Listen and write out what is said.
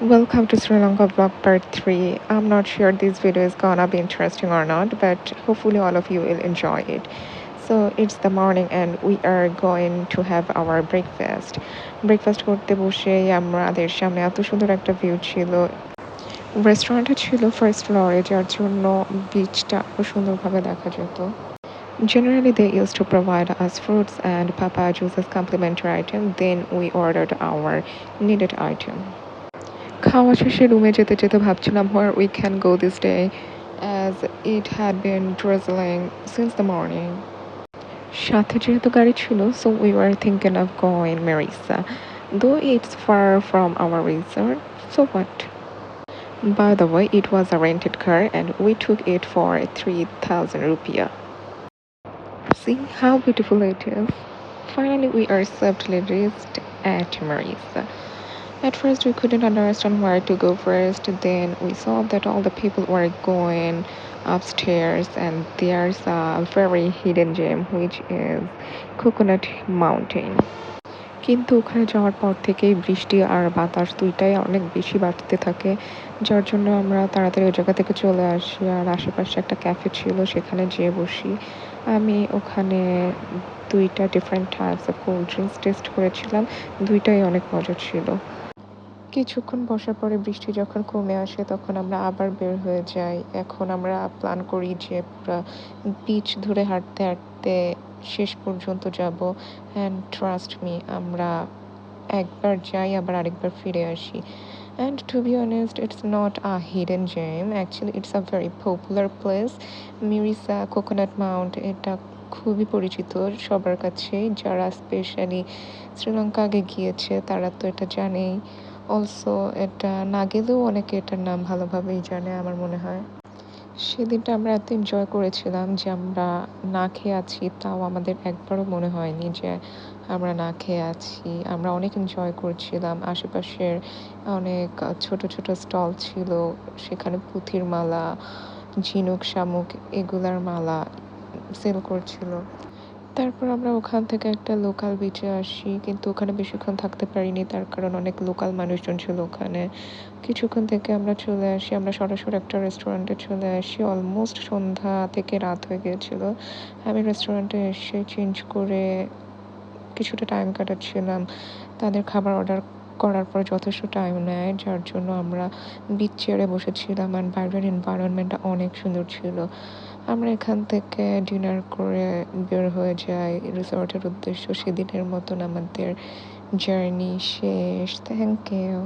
Welcome to Sri Lanka vlog part 3. I'm not sure this video is gonna be interesting or not, but hopefully all of you will enjoy it. So it's the morning and we are going to have our breakfast. Breakfast করতে বসে আমাদের সামনে এত সুন্দর একটা view ছিল রেস্টুরেন্টটা ছিল ফার্স্ট ফ্লোরে যার জন্য বিচটা আরও সুন্দরভাবে দেখা যেত Generally, they used to provide us fruits and papa juices complimentary item. Then we ordered our needed item. খাওয়া শেষে রুমে যেতে যেতে ভাবছিলাম where we can go this day as it had been drizzling since the morning. সাথে যেহেতু গাড়ি ছিল so we were thinking of going Marisa. Though it's far from our resort, so what? By the way, it was a rented car and we took it for 3000 rupiah. See how beautiful it is. Finally, we are safely reached at Marisa. At first, we couldn't understand where to go first. Then we saw that all the people were going upstairs, and there's a very hidden gem, which is Coconut Mountain. কিন্তু ওখানে যাওয়ার পর থেকেই বৃষ্টি আর বাতাস দুইটাই অনেক বেশি বাড়তে থাকে যার জন্য আমরা তাড়াতাড়ি ওই জায়গা থেকে চলে আসি আর আশেপাশে একটা ক্যাফে ছিল সেখানে যেয়ে বসি আমি ওখানে দুইটা different types of cold drinks taste করেছিলাম দুইটাই অনেক মজা ছিল কিছুক্ষণ বসার পরে বৃষ্টি যখন কমে আসে, তখন আমরা আবার বের হয়ে যাই। এখন আমরা প্ল্যান করি যে বিচ ধরে হাঁটতে হাঁটতে শেষ পর্যন্ত যাব। অ্যান্ড ট্রাস্ট মি আমরা একবার যাই, আবার আরেকবার ফিরে আসি। And to be honest it's not a hidden gem actually it's a very popular place Mirissa coconut mount এটা খুবই পরিচিত সবার কাছেই। যারা স্পেশালি শ্রীলঙ্কা আগে গিয়েছে, তারা তো এটা জানেই। অলসো এটা না গেলেও অনেকে এটার নাম ভালোভাবেই জানে আমার মনে হয়। সেদিনটা আমরা এত এনজয় করেছিলাম যে আমরা না খেয়ে আছি, তাও আমাদের একবারও মনে হয়নি যে আমরা না খেয়ে আছি। আমরা অনেক এনজয় করছিলাম। আশেপাশের অনেক ছোট ছোট স্টল ছিল, সেখানে পুঁথির মালা, ঝিনুক শামুক, এগুলার মালা সেল করছিল। তারপর আমরা ওখান থেকে একটা লোকাল বিচে আসি, কিন্তু ওখানে বেশিক্ষণ থাকতে পারিনি, তার কারণ অনেক লোকাল মানুষজন ছিল ওখানে। কিছুক্ষণ থেকে আমরা চলে আসি, আমরা সরাসরি একটা রেস্টুরেন্টে চলে আসি অলমোস্ট সন্ধ্যা থেকে রাত হয়ে গিয়েছিল। আমি রেস্টুরেন্টে এসে চেঞ্জ করে কিছুটা টাইম কাটাচ্ছিলাম। তাদের খাবার অর্ডার করার পর যথেষ্ট টাইম নেয়, যার জন্য আমরা বিচ চেয়ারে বসেছিলাম আর বাইরের এনভায়রনমেন্টটা অনেক সুন্দর ছিল। আমরা এখান থেকে ডিনার করে বের হয়ে যাই। রিসর্টের উদ্দেশ্য সেদিনের মতন আমাদের জার্নি শেষ। Thank you